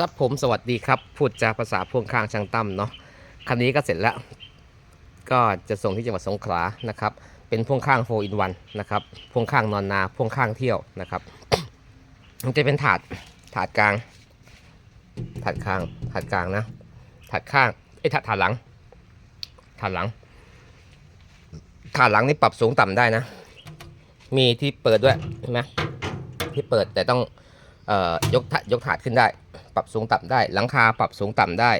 ครับผมสวัสดีครับพูดจาภาษาพ่วงข้างช่างตั้มเนาะคันนี้ก็เสร็จแล้ว ก็จะส่งที่จังหวัดสงขลานะครับ เป็นพ่วงข้างโฟอินวันนะครับพ่วงข้างนอนนาพ่วงข้างเที่ยวนะครับมันจะเป็นถาดถาดกลาง ถาดข้าง ถาดกลางนะ ถาดข้างไอ้ถาดถาดหลัง ถาดหลัง ถาดหลังนี่ปรับสูงต่ำได้นะ มีที่เปิดด้วยเห็นไหมที่เปิดแต่ต้อง ยกถาดยกถาดขึ้นได้ ปรับสูงต่ำได้ หลังคาปรับสูงต่ำได้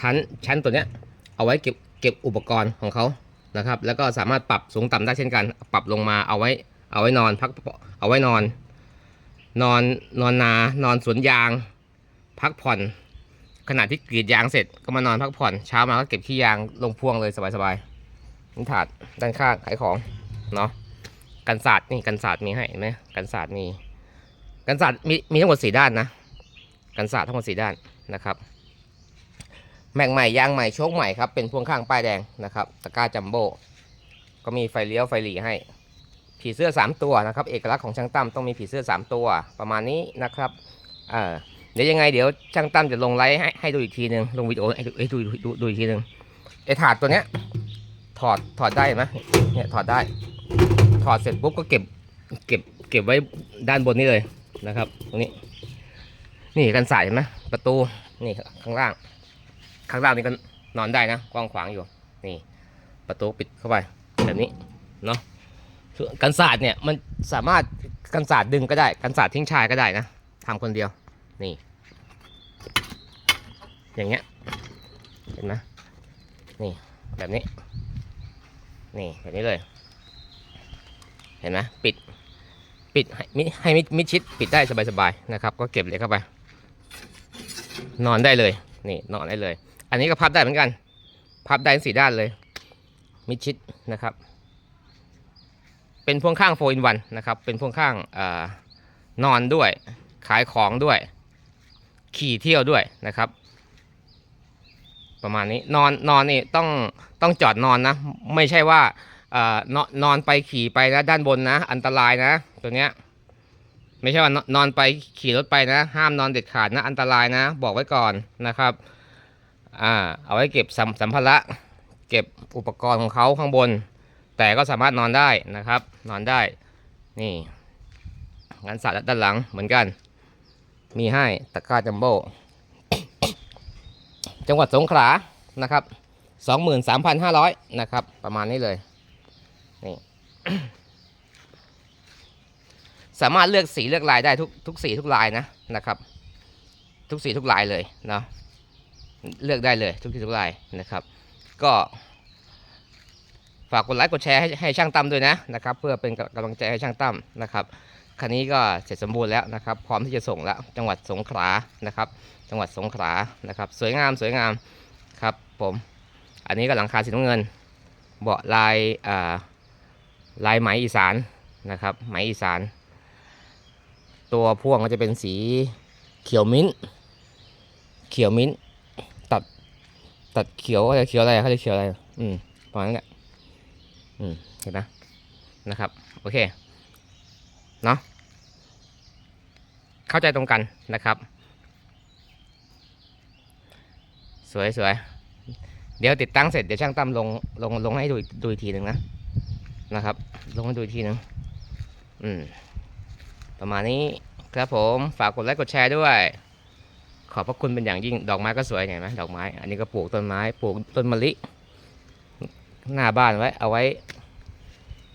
ชั้นชั้นตัวเนี้ยเอาไว้เก็บเก็บอุปกรณ์ของเขานะครับ แล้วก็สามารถปรับสูงต่ำได้เช่นกัน ปรับลงมาเอาไว้เอาไว้นอนพักเอาไว้นอน นอนนอนนานอนสวนยาง พักผ่อนขณะที่กรีดยางเสร็จก็มานอนพักผ่อนเช้ามาก็เก็บขี้ยางลงพ่วงเลยสบายๆนี่ถาดด้านข้างขายของเนาะกันศาสตร์นี่กันศาสตร์มีให้เห็นไหมกันศาสตร์มี กันศาสตร์มีมีทั้งหมดสี่ด้านนะกันศาสตร์ทั้งหมดสี่ด้านนะครับแม็กใหม่ยางใหม่โชคใหม่ครับเป็นพ่วงข้างป้ายแดงนะครับตะกร้าจัมโบ้ก็มีไฟเลี้ยวไฟหลีให้ ผีเสื้อ 3 ตัวนะครับเอกลักษณ์ของช่างตั้มต้องมีผีเสื้อ 3 ตัวประมาณนี้นะครับเอ่อเดี๋ยวยังไงเดี๋ยวช่างตั้มจะลงไลฟ์ให้ให้ดูอีกทีหนึ่งลงวิดีโอให้ดูให้ดูดูดูอีกทีหนึ่งไอถาดตัวเนี้ยถอดถอดได้ไหมเนี่ยถอดได้ ถอดเสร็จปุ๊บก็เก็บเก็บเก็บไว้ด้านบนนี้เลย นะครับ ตรงนี้ นี่กันสายเห็นไหมประตูนี่ข้างล่าง ข้างล่างนี่ก็นอนได้นะกว้างขวางอยู่ นี่ ประตูปิดเข้าไปแบบนี้เนาะกันศาสตร์เนี่ยมันสามารถกันศาสตร์ดึงก็ได้กันศาสตร์ทิ้งชายก็ได้นะทำคนเดียวนี่ อย่างเงี้ยเห็นไหมนี่แบบนี้ นี่แบบนี้เลย เห็นไหมปิด ปิดให้มิให้มิดมิดชิดปิดได้สบายๆนะครับ ก็เก็บเลยเข้าไป นอนได้เลยนี่นอนได้เลย อันนี้ก็พับได้เหมือนกัน พับได้สี่ด้านเลย มิดชิดนะครับ เป็นพ่วงข้างโฟอินวันนะครับ เป็นพ่วงข้างอนอนด้วย ขายของด้วย ขี่เที่ยวด้วยนะครับ ประมาณนี้นอนนอนนี่ต้องต้องจอดนอนนะ ไม่ใช่ว่าเอ่อนอนนอนไปขี่ไปนะด้านบนนะ อันตรายนะ ตัวเนี้ย ไม่ใช่ว่านนอนไปขี่รถไปนะ ห้ามนอนเด็ดขาดนะ อันตรายนะ บอกไว้ก่อนนะครับ อ่า เอาไว้เก็บสัมสัมภาระ เก็บอุปกรณ์ของเขาข้างบน แต่ก็สามารถนอนได้นะครับ นอนได้ นี่งานสัตว์ด้านหลังเหมือนกัน มีให้ตะกร้าจัมโบ้จังหวัดสงขลานะครับ 23,500 นะครับ ประมาณนี้เลย นี่ สามารถเลือกสีเลือกลายได้ทุกทุกสีทุกลายนะนะครับ ทุกสีทุกลายเลยเนาะเลือกได้เลยทุกสีทุกลายนะครับ ก็ฝากกดไลค์กดแชร์ให้ให้ช่างตั้มด้วยนะนะครับ เพื่อเป็นกำลังใจให้ช่างตั้มนะครับคันนี้ก็เสร็จสมบูรณ์แล้วนะครับ พร้อมที่จะส่งแล้ว จังหวัดสงขลานะครับ จังหวัดสงขลานะครับ สวยงามสวยงามครับผมอันนี้ก็หลังคาสีน้ำเงิน เบาะลายลายไหมอีสานนะครับไหมอีสาน ตัวพ่วงก็จะเป็นสีเขียวมิ้นท์เขียวมิ้นท์ตัด ตัดเขียวอะไรเขียวอะไรเขาจะเขียวอะไร อืมประมาณนั้นแหละอืมเห็นนะนะครับ โอเค เนาะเข้าใจตรงกันนะครับ สวยสวยเดี๋ยวติดตั้งเสร็จเดี๋ยวช่างตั้มลงลงลงให้ดูอีดูอีกทีหนึ่งนะนะครับ ลงให้ดูอีกทีหนึ่งอืม ประมาณนี้ครับผมฝากกดไลค์กดแชร์ด้วย ขอบพระคุณเป็นอย่างยิ่งดอกไม้ก็สวยเห็นไหมดอกไม้ อันนี้ก็ปลูกต้นไม้ปลูกต้นมะลิหน้าบ้านไว้เอาไว้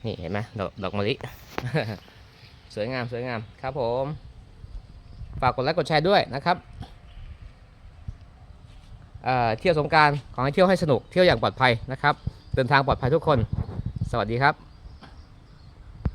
นี่เห็นไหมดอกดอกมะลิสวยงามสวยงามครับผม ฝากกดไลค์กดแชร์ด้วยนะครับเเที่ยวสงการขอให้เที่ยวให้สนุกเที่ยวอย่างปลอดภัยนะครับ เดินทางปลอดภัยทุกคน สวัสดีครับ